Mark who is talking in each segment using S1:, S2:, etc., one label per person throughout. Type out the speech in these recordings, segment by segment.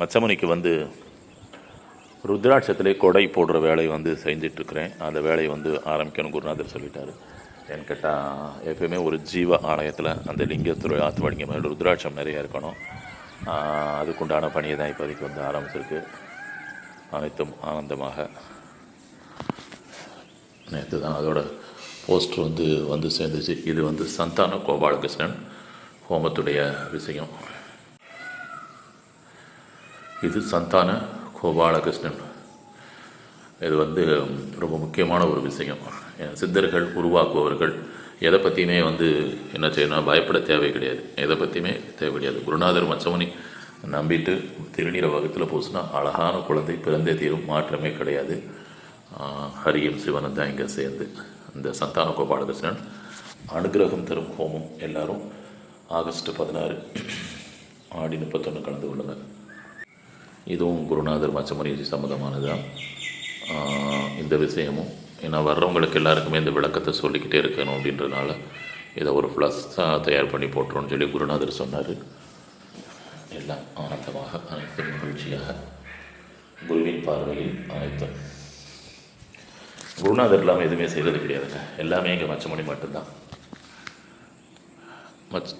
S1: மச்சமுனிக்கு வந்து ருத்ராட்சத்திலே கொடை போடுற வேலையை வந்து செஞ்சிட்ருக்கிறேன். அந்த வேலையை வந்து ஆரம்பிக்கணும் குருநாதர் சொல்லிட்டார். ஏன்னு கேட்டால் எப்பயுமே ஒரு ஜீவ ஆலயத்தில் அந்த லிங்கத்துறை ஆத்துவாடிங்க மேலே ருத்ராட்சம் நிறையா இருக்கணும். அதுக்குண்டான பணியை தான் இப்போதைக்கு வந்து ஆரம்பிச்சிருக்கு. அனைத்தும் ஆனந்தமாக நேற்று தான் அதோட போஸ்டர் வந்து வந்து சேர்ந்துச்சு. இது வந்து சந்தான கோபாலகிருஷ்ணன் ஹோமத்துடைய விஷயம். இது சந்தான கோபாலகிருஷ்ணன். இது வந்து ரொம்ப முக்கியமான ஒரு விஷயம். சித்தர்கள் உருவாக்குபவர்கள் எதை பற்றியுமே வந்து என்ன செய்யணும் பயப்பட தேவை கிடையாது. எதை பற்றியுமே தேவை கிடையாது. குருநாதர் மச்சமுனி நம்பிட்டு திருநீர வகுத்தில் பூசினா அழகான குழந்தை பிறந்தே தீரும். மாற்றமே கிடையாது. ஹரியும் சிவனும் தான் இங்கே சேர்ந்து இந்த சந்தான கோபாலகிருஷ்ணன் அனுகிரகம் தரும் ஹோமம் எல்லாரும் ஆகஸ்ட் பதினாறு ஆடி முப்பத்தொன்று கலந்து கொள்ளுங்கள் இதுவும் குருநாதர் மச்சமுனி சம்மந்தமானது தான். இந்த விஷயமும். ஏன்னா வர்றவங்களுக்கு எல்லாருக்குமே இந்த விளக்கத்தை சொல்லிக்கிட்டே இருக்கணும் அப்படின்றனால இதை ஒரு ப்ளஸ்ஸாக தயார் பண்ணி போட்டுருன்னு சொல்லி குருநாதர் சொன்னார். எல்லாம் ஆனந்தமாக அனைத்தும் மகிழ்ச்சியாக குருவின் பார்வையில் அனைத்தும். குருநாதர் இல்லாமல் எதுவுமே செய்கிறது கிடையாதுங்க. எல்லாமே இங்கே மச்சமணி மட்டும்தான். மச்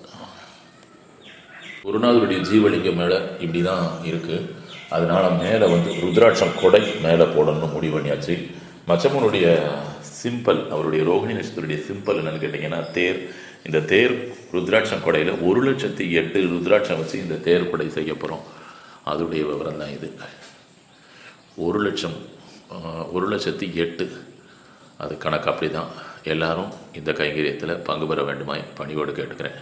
S1: குருநாதருடைய ஜீவலிங்கம் மேலே இப்படி தான் இருக்குது அதனால் மேலே வந்து ருத்ராட்சம் கொடை மேலே போடணும்னு முடிவு பண்ணியாச்சு. மச்சம்மனுடைய சிம்பிள் அவருடைய ரோகிணி நட்சத்திரத்துடைய சிம்பிள் என்னென்னு கேட்டிங்கன்னா தேர். இந்த தேர் ருத்ராட்சம் கொடையில் ஒரு லட்சத்தி எட்டு ருத்ராட்சம் வச்சு இந்த தேர் கொடை செய்ய போகிறோம் அதோடைய விவரம் தான் இது. ஒரு லட்சம் ஒரு லட்சத்தி எட்டு. அது கணக்கு அப்படி தான் எல்லாரும் இந்த கைங்கரியத்தில் பங்கு பெற வேண்டுமாய் பணிவோடு கேட்டுக்கிறேன்.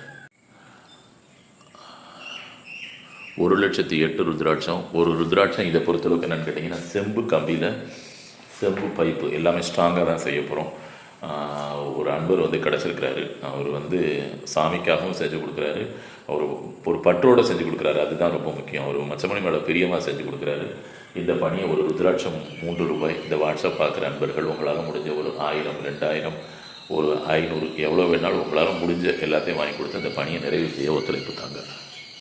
S1: ஒரு லட்சத்தி எட்டு ருத்ராட்சம். ஒரு ருத்ராட்சம் இதை பொறுத்தளவுக்கு என்னென்னு கேட்டிங்கன்னா செம்பு கம்பியில் செம்பு பைப்பு எல்லாமே ஸ்ட்ராங்காக தான் செய்ய போகிறோம் ஒரு அன்பர் வந்து கிடச்சிருக்கிறாரு. அவர் வந்து சாமிக்காகவும் செஞ்சு கொடுக்குறாரு. அவர் ஒரு பற்றோடு செஞ்சு கொடுக்குறாரு. அதுதான் ரொம்ப முக்கியம். அவர் மச்சமணி மேலே பிரியமாக செஞ்சு கொடுக்குறாரு. இந்த பணியை ஒரு ருத்ராட்சம் மூன்று ரூபாய். இந்த வாட்ஸ்அப் பார்க்குற அன்பர்கள் உங்களால் முடிஞ்ச ஒரு ஆயிரம் ரெண்டாயிரம் ஒரு ஐநூறு எவ்வளோ வேணாலும் உங்களால் முடிஞ்ச எல்லாத்தையும் வாங்கி கொடுத்து அந்த பணியை நிறைவு செய்ய ஒத்துழைப்பு தாங்க.